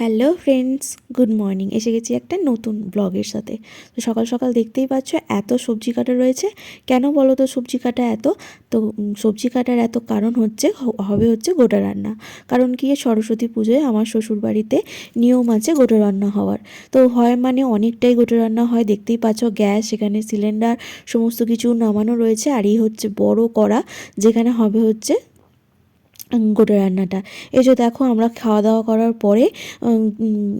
Hello friends, good morning. এসে গেছি একটা নতুন ব্লগের সাথে। তো সকাল সকাল দেখতেই পাচ্ছ এত সবজি কাটা রয়েছে। কেন বলো তো সবজি কাটা এত? তো সবজি কাটার এত কারণ হচ্ছে হবে হচ্ছে গোটা রান্না। কারণ কি, সরস্বতী পুজোয় আমার শ্বশুর বাড়িতে নিয়ম আছে গোটা রান্না হওয়ার। তো হয় মানে অনেকটাই গোটা রান্না হয়, দেখতেই পাচ্ছ গ্যাস, সেখানে সিলিন্ডার, সমস্ত কিছু নামানো রয়েছে। আর এই হচ্ছে বড় করা যেখানে হবে হচ্ছে গোটা রান্নাটা। এই যে দেখো, আমরা খাওয়া দাওয়া করার পরে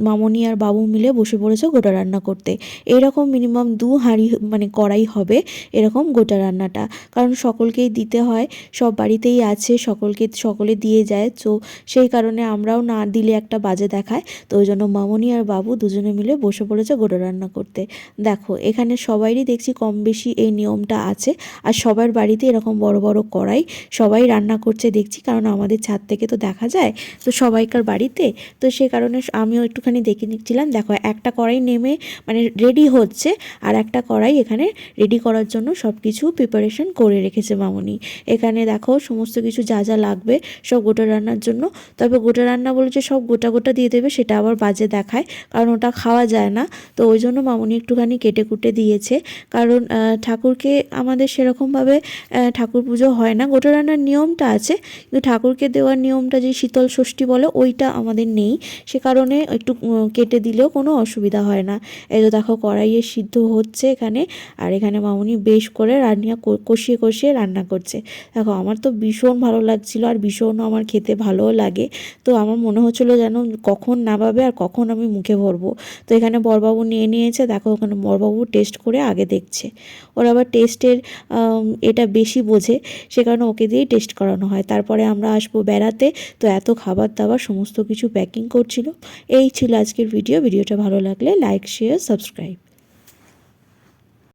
মামনি আর বাবু মিলে বসে পড়েছে গোটা রান্না করতে। এরকম মিনিমাম দু হাঁড়ি মানে কড়াই হবে এরকম গোটা রান্নাটা। কারণ সকলকেই দিতে হয়, সব বাড়িতেই আছে, সকলকে, সকলে দিয়ে যায়। তো সেই কারণে আমরাও না দিলে একটা বাজে দেখায়। তো ওই জন্য মামনি আর বাবু দুজনে মিলে বসে পড়েছে গোটা রান্না করতে। দেখো, এখানে সবারই দেখছি কম বেশি এই নিয়মটা আছে। আর সবার বাড়িতে এরকম বড় বড় কড়াই, সবাই রান্না করছে দেখছি। কারণ আমাদের ছাদ থেকে তো দেখা যায়, তো সবাইকার বাড়িতে, তো সে কারণে আমিও একটুখানি দেখে নিচ্ছিলাম, দেখো একটা কড়াই নেমে মানে রেডি হচ্ছে, আর একটা কড়াই এখানে রেডি করার জন্য সব কিছু প্রিপারেশন করে রেখেছে মামনি। এখানে দেখো সমস্ত কিছু যা যা লাগবে সব গোটা রান্নার জন্য, তবে গোটা রান্না বলেছে সব গোটা গোটা দিয়ে দেবে, সেটা আবার বাজে দেখায়, কারণ ওটা খাওয়া যায় না, তো ওই জন্য মামনি একটুখানি কেটে কুটে দিয়েছে, কারণ ঠাকুরকে আমাদের সেরকমভাবে ঠাকুর পুজো হয় না, গোটা রান্নার নিয়মটা আছে, কিন্তু ঠাকুরকে দেওয়ার নিয়মটা যে শীতল ষষ্ঠী বলে, ওইটা আমাদের নেই। সে কারণে একটু কেটে দিলেও কোনো অসুবিধা হয় না। এই তো দেখো, কড়াইয়ে সিদ্ধ হচ্ছে এখানে, আর এখানে মামুনি বেশ করে রান্না কষিয়ে কষিয়ে রান্না করছে। দেখো, আমার তো ভীষণ ভালো লাগছিল, আর ভীষণ আমার খেতে ভালোও লাগে। তো আমার মনে হচ্ছিল যেন কখন নামাবে আর কখন আমি মুখে ভরবো। তো এখানে বরবাবু নিয়ে নিয়েছে, দেখো, ওখানে বরবাবু টেস্ট করে আগে দেখছে। ওর আবার টেস্টের এটা বেশি বোঝে, সে কারণে ওকে দিয়েই টেস্ট করানো হয়। তারপরে আমরা আসব বেড়াতে। তো এত খাবার দাবার, সমস্ত কিছু প্যাকিং করছিল। এই ছিল আজকের ভিডিও ভিডিওটা ভালো লাগলে লাইক শেয়ার সাবস্ক্রাইব